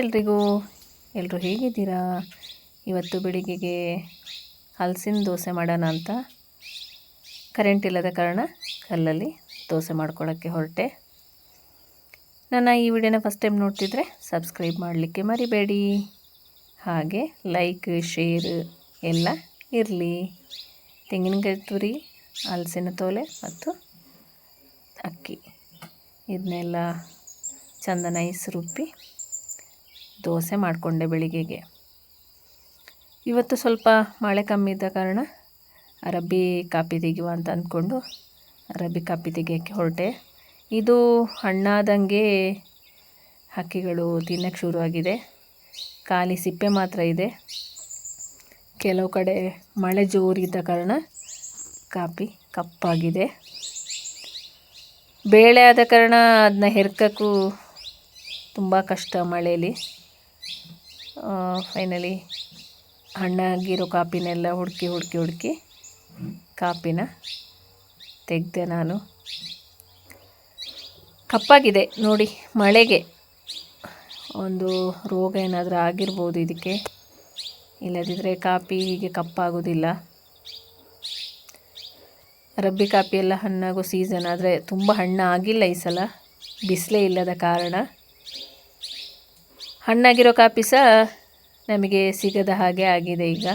ಎಲ್ರಿಗೂ ಎಲ್ಲರೂ ಹೇಗಿದ್ದೀರಾ? ಇವತ್ತು ಬೆಳಿಗ್ಗೆಗೆ ಹಲಸಿನ ದೋಸೆ ಮಾಡೋಣ ಅಂತ. ಕರೆಂಟ್ ಇಲ್ಲದ ಕಾರಣ ಕಲ್ಲಲ್ಲಿ ದೋಸೆ ಮಾಡ್ಕೊಳ್ಳೋಕ್ಕೆ ಹೊರಟೆ. ನನ್ನ ಈ ವಿಡಿಯೋನ ಫಸ್ಟ್ ಟೈಮ್ ನೋಡ್ತಿದ್ರೆ ಸಬ್ಸ್ಕ್ರೈಬ್ ಮಾಡಲಿಕ್ಕೆ ಮರಿಬೇಡಿ. ಹಾಗೆ ಲೈಕ್ ಶೇರ್ ಎಲ್ಲ ಇರಲಿ. ತೆಂಗಿನಕಾಯಿ ತುರಿ ಹಲಸಿನ ತೋಲೆ ಮತ್ತು ಅಕ್ಕಿ. ಇದನ್ನೆಲ್ಲ ಚಂದ ನೈಸ್ ರುಬ್ಬಿ ದೋಸೆ ಮಾಡಿಕೊಂಡೆ ಬೆಳಿಗ್ಗೆಗೆ. ಇವತ್ತು ಸ್ವಲ್ಪ ಮಳೆ ಕಮ್ಮಿ ಇದ್ದ ಕಾರಣ ಅರಬ್ಬಿ ಕಾಪಿ ತೆಗೆಯುವ ಅಂತ ಅಂದ್ಕೊಂಡು ಅರಬ್ಬಿ ಕಾಪಿ ತೆಗೆಯೋಕ್ಕೆ ಹೊರಟೆ. ಇದು ಹಣ್ಣಾದಂಗೆ ಹಕ್ಕಿಗಳು ತಿನ್ನಕ್ಕೆ ಶುರುವಾಗಿದೆ. ಖಾಲಿ ಸಿಪ್ಪೆ ಮಾತ್ರ ಇದೆ. ಕೆಲವು ಕಡೆ ಮಳೆ ಜೋರಿದ್ದ ಕಾರಣ ಕಾಪಿ ಕಪ್ಪಾಗಿದೆ. ಬೇಳೆ ಆದ ಕಾರಣ ಅದನ್ನ ಹೆರ್ಕಕ್ಕೂ ತುಂಬ ಕಷ್ಟ ಮಳೆಯಲ್ಲಿ. ಫೈನಲಿ ಹಣ್ಣಾಗಿರೋ ಕಾಪಿನೆಲ್ಲ ಹುಡುಕಿ ಹುಡುಕಿ ಹುಡುಕಿ ಕಾಪಿನ ತೆಗೆದೆ ನಾನು. ಕಪ್ಪಾಗಿದೆ ನೋಡಿ, ಮಳೆಗೆ. ಒಂದು ರೋಗ ಏನಾದರೂ ಆಗಿರ್ಬೋದು ಇದಕ್ಕೆ. ಇಲ್ಲದಿದ್ದರೆ ಕಾಪಿ ಹೀಗೆ ಕಪ್ಪಾಗೋದಿಲ್ಲ. ರಬ್ಬಿ ಕಾಪಿ ಎಲ್ಲ ಹಣ್ಣಾಗೋ ಸೀಸನ್ ಆದರೆ ತುಂಬ ಹಣ್ಣಾಗಿಲ್ಲ ಈ ಸಲ. ಬಿಸಿಲೇ ಇಲ್ಲದ ಕಾರಣ. ಹಣ್ಣಾಗಿರೋ ಕಾಪಿ ಸಹ ನಮಗೆ ಸಿಗದ ಹಾಗೆ ಆಗಿದೆ ಈಗ.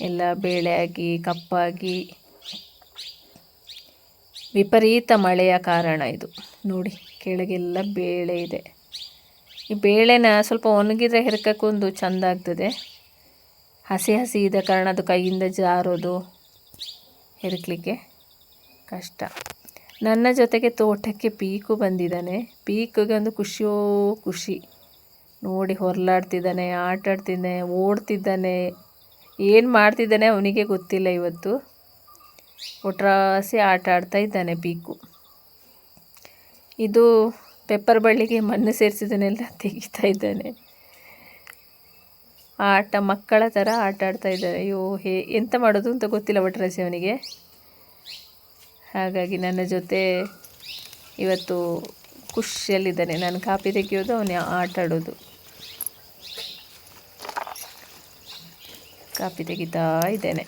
ಎಲ್ಲ ಬೇಳೆ ಆಗಿ, ಕಪ್ಪಾಗಿ. ವಿಪರೀತ ಮಳೆಯ ಕಾರಣ ಇದು. ನೋಡಿ, ಕೆಳಗೆಲ್ಲ ಬೇಳೆ ಇದೆ. ಈ ಬೇಳೆನ ಸ್ವಲ್ಪ ಒಣಗಿದ್ರೆ ಹೆರ್ಕಕ್ಕೊಂದು ಚೆಂದ ಆಗ್ತದೆ. ಹಸಿ ಹಸಿ ಇದ್ದ ಕಾರಣ ಅದು ಕೈಯಿಂದ ಜಾರೋದು, ಹೆರ್ಕಲಿಕ್ಕೆ ಕಷ್ಟ. ನನ್ನ ಜೊತೆಗೆ ತೋಟಕ್ಕೆ ಪೀಕು ಬಂದಿದ್ದಾನೆ. ಪೀಕಿಗೆ ಒಂದು ಖುಷಿಯೋ ಖುಷಿ. ನೋಡಿ ಹೊರಲಾಡ್ತಿದ್ದಾನೆ ಆಟ ಆಡ್ತಿದ್ದಾನೆ ಓಡ್ತಿದ್ದಾನೆ. ಏನು ಮಾಡ್ತಿದ್ದಾನೆ ಅವನಿಗೆ ಗೊತ್ತಿಲ್ಲ ಇವತ್ತು. ಒಟ್ರಾಸಿ ಆಟ ಆಡ್ತಾ ಇದ್ದಾನೆ ಪೀಕು. ಇದು ಪೆಪ್ಪರ್ ಬಳ್ಳಿಗೆ ಮಣ್ಣು ಸೇರಿಸಿದನೆಲ್ಲ ತೆಗಿತಾ ಇದ್ದಾನೆ. ಆಟ ಮಕ್ಕಳ ಥರ ಆಟ ಆಡ್ತಾ ಇದ್ದಾರೆ. ಅಯ್ಯೋ, ಹೇ, ಎಂತ ಮಾಡೋದು ಅಂತ ಗೊತ್ತಿಲ್ಲ ಒಟ್ರಾಸಿ ಅವನಿಗೆ. ಹಾಗಾಗಿ ನನ್ನ ಜೊತೆ ಇವತ್ತು ಖುಷಿಯಲ್ಲಿದ್ದಾನೆ. ನಾನು ಕಾಪಿ ತೆಗೆಯೋದು, ಅವನೇ ಆಟ ಆಡೋದು. ಕಾಪಿ ತೆಗಿತಾ ಇದ್ದೇನೆ.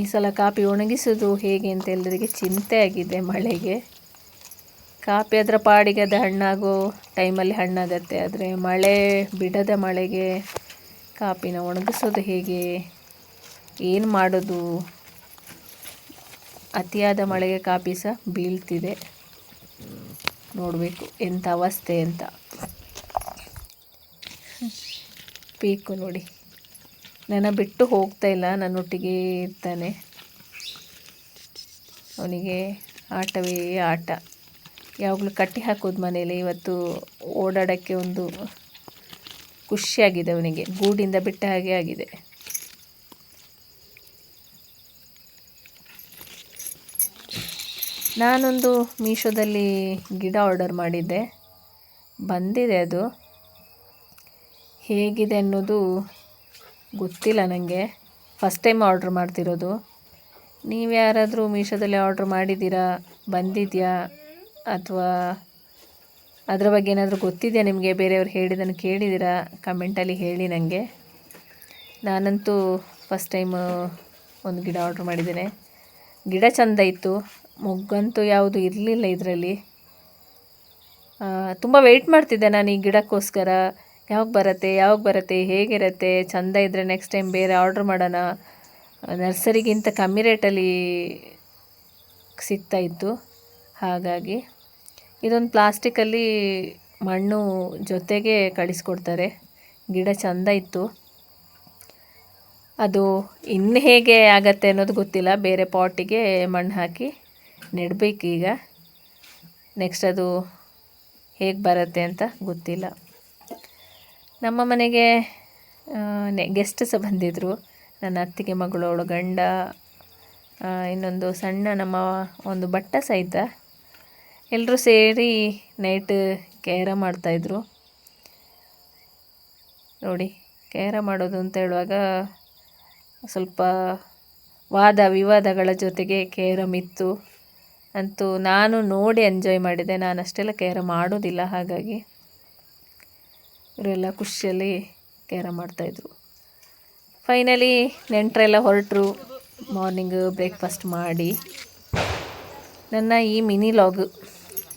ಈ ಸಲ ಕಾಪಿ ಒಣಗಿಸೋದು ಹೇಗೆ ಅಂತ ಎಲ್ಲರಿಗೆ ಚಿಂತೆ ಆಗಿದೆ ಮಳೆಗೆ. ಕಾಪಿ ಅದರ ಪಾಡಿಗೆ ಅದು ಹಣ್ಣಾಗೋ ಟೈಮಲ್ಲಿ ಹಣ್ಣಾಗತ್ತೆ, ಆದರೆ ಮಳೆ ಬಿಡದ ಮಳೆಗೆ ಕಾಪಿನ ಒಣಗಿಸೋದು ಹೇಗೆ? ಏನು ಮಾಡೋದು? ಅತಿಯಾದ ಮಳೆಗೆ ಕಾಪಿ ಸಹ ಬೀಳ್ತಿದೆ. ನೋಡಬೇಕು ಎಂಥ ಅವಸ್ಥೆ ಅಂತ. ಪೀಕು ನೋಡಿ. ನನ್ನ ಬಿಟ್ಟು ಹೋಗ್ತಾ ಇಲ್ಲ, ನನ್ನೊಟ್ಟಿಗೆ ಇರ್ತಾನೆ. ಅವನಿಗೆ ಆಟವೇ ಆಟ. ಯಾವಾಗಲೂ ಕಟ್ಟಿ ಹಾಕೋದು ಮನೇಲಿ ಇವತ್ತು ಓಡಾಡೋಕ್ಕೆ ಒಂದು ಖುಷಿಯಾಗಿದೆ ಅವನಿಗೆ, ಗೂಡಿಂದ ಬಿಟ್ಟ ಹಾಗೆ ಆಗಿದೆ. ನಾನೊಂದು ಮೀಶೋದಲ್ಲಿ ಗಿಡ ಆರ್ಡರ್ ಮಾಡಿದ್ದೆ. ಬಂದಿದೆ ಅದು. ಹೇಗಿದೆ ಅನ್ನೋದು ಗೊತ್ತಿಲ್ಲ ನನಗೆ ಫಸ್ಟ್ ಟೈಮ್ ಆರ್ಡ್ರ್ ಮಾಡ್ತಿರೋದು. ನೀವು ಯಾರಾದರೂ ಮೀಶೋದಲ್ಲಿ ಆರ್ಡ್ರ್ ಮಾಡಿದ್ದೀರಾ? ಬಂದಿದೆಯಾ? ಅಥವಾ ಅದರ ಬಗ್ಗೆ ಏನಾದರೂ ಗೊತ್ತಿದೆಯಾ? ನಿಮಗೆ ಬೇರೆಯವ್ರು ಹೇಳಿದ್ದನ್ನು ಕೇಳಿದ್ದೀರಾ? ಕಮೆಂಟಲ್ಲಿ ಹೇಳಿ ನನಗೆ ನಾನಂತೂ ಫಸ್ಟ್ ಟೈಮ್ ಒಂದು ಗಿಡ ಆರ್ಡ್ರ್ ಮಾಡಿದ್ದೇನೆ. ಗಿಡ ಚೆಂದ ಇತ್ತು. ಮೊಗ್ಗಂತೂ ಯಾವುದು ಇರಲಿಲ್ಲ ಇದರಲ್ಲಿ. ತುಂಬ ವೆಯ್ಟ್ ಮಾಡ್ತಿದ್ದೆ ನಾನು ಈ ಗಿಡಕ್ಕೋಸ್ಕರ. ಯಾವಾಗ ಬರುತ್ತೆ ಯಾವಾಗ ಬರುತ್ತೆ, ಹೇಗಿರುತ್ತೆ, ಚೆಂದ ಇದ್ದರೆ ನೆಕ್ಸ್ಟ್ ಟೈಮ್ ಬೇರೆ ಆರ್ಡ್ರ್ ಮಾಡೋಣ. ನರ್ಸರಿಗಿಂತ ಕಮ್ಮಿ ರೇಟಲ್ಲಿ ಸಿಗ್ತಾಯಿತ್ತು ಹಾಗಾಗಿ ಇದೊಂದು ಪ್ಲಾಸ್ಟಿಕ್ಕಲ್ಲಿ ಮಣ್ಣು ಜೊತೆಗೆ ಕಳಿಸ್ಕೊಡ್ತಾರೆ. ಗಿಡ ಚೆಂದ ಇತ್ತು. ಅದು ಇನ್ನು ಹೇಗೆ ಆಗತ್ತೆ ಅನ್ನೋದು ಗೊತ್ತಿಲ್ಲ. ಬೇರೆ ಪಾಟಿಗೆ ಮಣ್ಣು ಹಾಕಿ ನೆಡಬೇಕು ಈಗ. ನೆಕ್ಸ್ಟ್ ಅದು ಹೇಗೆ ಬರುತ್ತೆ ಅಂತ ಗೊತ್ತಿಲ್ಲ. ನಮ್ಮ ಮನೆಗೆ ಗೆಸ್ಟ್ ಸಹ ಬಂದಿದ್ದರು ನನ್ನ ಅತ್ತಿಗೆ ಮಗಳು, ಅವಳು ಗಂಡ ಇನ್ನೊಂದು ಸಣ್ಣ ನಮ್ಮ ಒಂದು ಬಟ್ಟ ಸಹಿತ ಎಲ್ಲರೂ ಸೇರಿ ನೈಟ್ ಕೇರ ಮಾಡ್ತಾಯಿದ್ರು ನೋಡಿ, ಕೇರ ಮಾಡೋದು ಅಂತ ಹೇಳುವಾಗ ಸ್ವಲ್ಪ ವಾದ ವಿವಾದಗಳ ಜೊತೆಗೆ ಕೇರಮ್ ಇತ್ತು ಅಂತೂ ನಾನು ನೋಡಿ ಎಂಜಾಯ್ ಮಾಡಿದೆ. ನಾನು ಅಷ್ಟೆಲ್ಲ ಕೇರ ಮಾಡೋದಿಲ್ಲ, ಹಾಗಾಗಿ ಇವರೆಲ್ಲ ಖುಷಿಯಲ್ಲಿ ಕೇರ ಮಾಡ್ತಾಯಿದ್ರು ಫೈನಲಿ ನೆಂಟರೆಲ್ಲ ಹೊರಟರು. ಮಾರ್ನಿಂಗ್ ಬ್ರೇಕ್ಫಾಸ್ಟ್ ಮಾಡಿ. ನನ್ನ ಈ ಮಿನಿ ಲಾಗ್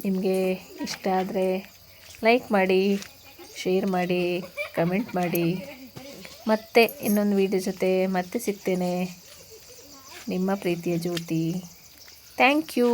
ನಿಮಗೆ ಇಷ್ಟ ಆದರೆ ಲೈಕ್ ಮಾಡಿ, ಶೇರ್ ಮಾಡಿ, ಕಮೆಂಟ್ ಮಾಡಿ. ಮತ್ತೆ ಇನ್ನೊಂದು ವಿಡಿಯೋ ಜೊತೆ ಮತ್ತೆ ಸಿಗ್ತೇನೆ. ನಿಮ್ಮ ಪ್ರೀತಿಯ ಜ್ಯೋತಿ. Thank you